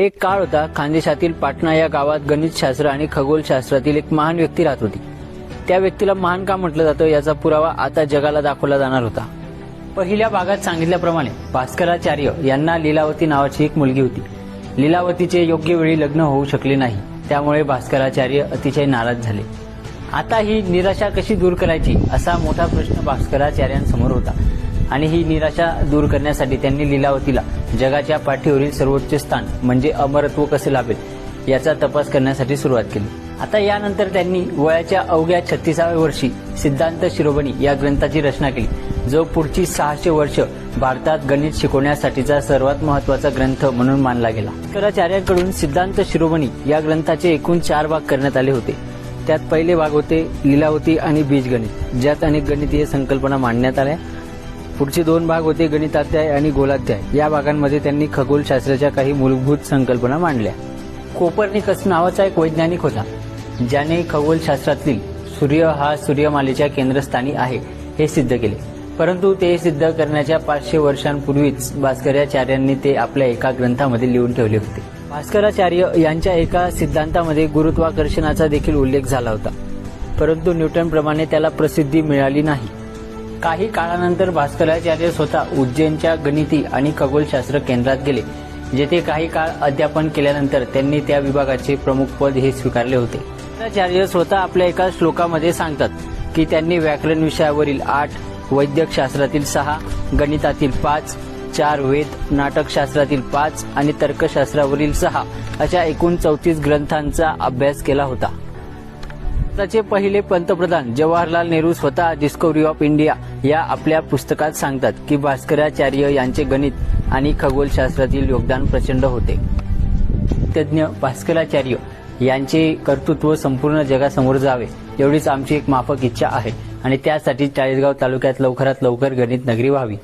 एक काळ होता खानदेशातील पाटणा या गावात गणितशास्त्र आणि खगोलशास्त्रातील एक महान व्यक्ती राहत होती. त्या व्यक्तीला महान का म्हटलं जातं याचा पुरावा आता जगाला दाखवला जाणार होता. पहिल्या भागात सांगितल्याप्रमाणे भास्कराचार्य यांना लीलावती नावाची एक मुलगी होती. लीलावतीचे योग्य वेळी लग्न होऊ शकले नाही त्यामुळे भास्कराचार्य अतिशय नाराज झाले. आता ही निराशा कशी दूर करायची असा मोठा प्रश्न भास्कराचार्यांसमोर होता. आणि ही निराशा दूर करण्यासाठी त्यांनी लीलावतीला जगाच्या पाठीवरील सर्वोच्च स्थान म्हणजे अमरत्व कसे लाभेल याचा तपास करण्यासाठी सुरुवात केली. आता यानंतर त्यांनी वयाच्या अवघ्या छत्तीसाव्या वर्षी सिद्धांत शिरोमणी या ग्रंथाची रचना केली जो पुढची सहाशे वर्ष भारतात गणित शिकवण्यासाठीचा सर्वात महत्त्वाचा ग्रंथ म्हणून मानला गेला. शंकराचार्यांकडून सिद्धांत शिरोमणी या ग्रंथाचे एकूण चार भाग करण्यात आले होते. त्यात पहिले भाग होते लीलावती आणि बीजगणित ज्यात अनेक गणितीय संकल्पना मांडण्यात आल्या. पुढचे दोन भाग होते गणिताध्याय आणि गोलाध्याय. या भागांमध्ये त्यांनी खगोलशास्त्राच्या काही मूलभूत संकल्पना मांडल्या. कोपर्निकस नावाचा एक वैज्ञानिक होता ज्याने खगोलशास्त्रातील सूर्य हा सूर्यमालेच्या केंद्रस्थानी आहे हे सिद्ध केले. परंतु ते सिद्ध करण्याच्या पाचशे वर्षांपूर्वीच भास्कराचार्यांनी ते आपल्या एका ग्रंथामध्ये लिहून ठेवले होते. भास्कराचार्य यांच्या एका सिद्धांतामध्ये गुरुत्वाकर्षणाचा देखील उल्लेख झाला होता. परंतु न्यूटनप्रमाणे त्याला प्रसिद्धी मिळाली नाही. काही काळानंतर भास्कराचार्य स्वतः उज्जैनच्या गणिती आणि खगोलशास्त्र केंद्रात गेले जेथे काही काळ अध्यापन केल्यानंतर त्यांनी त्या विभागाचे प्रमुख पद हे स्वीकारले होते. भास्कराचार्य स्वतः आपल्या एका श्लोकामध्ये सांगतात की त्यांनी व्याकरण विषयावरील आठ वैद्यकशास्त्रातील सहा गणितातील पाच चार वेद नाटकशास्त्रातील पाच आणि तर्कशास्त्रावरील सहा अशा एकूण चौतीस ग्रंथांचा अभ्यास केला होता. भारताचे पहिले पंतप्रधान जवाहरलाल नेहरू स्वतः डिस्कवरी ऑफ इंडिया या आपल्या पुस्तकात सांगतात की भास्कराचार्य यांचे गणित आणि खगोलशास्त्रातील योगदान प्रचंड होते. तज्ज्ञ भास्कराचार्य यांचे कर्तृत्व संपूर्ण जगासमोर जावे एवढीच आमची एक माफक इच्छा आहे. आणि त्यासाठी चाळीसगाव तालुक्यात लवकरात लवकर गणित नगरी व्हावी.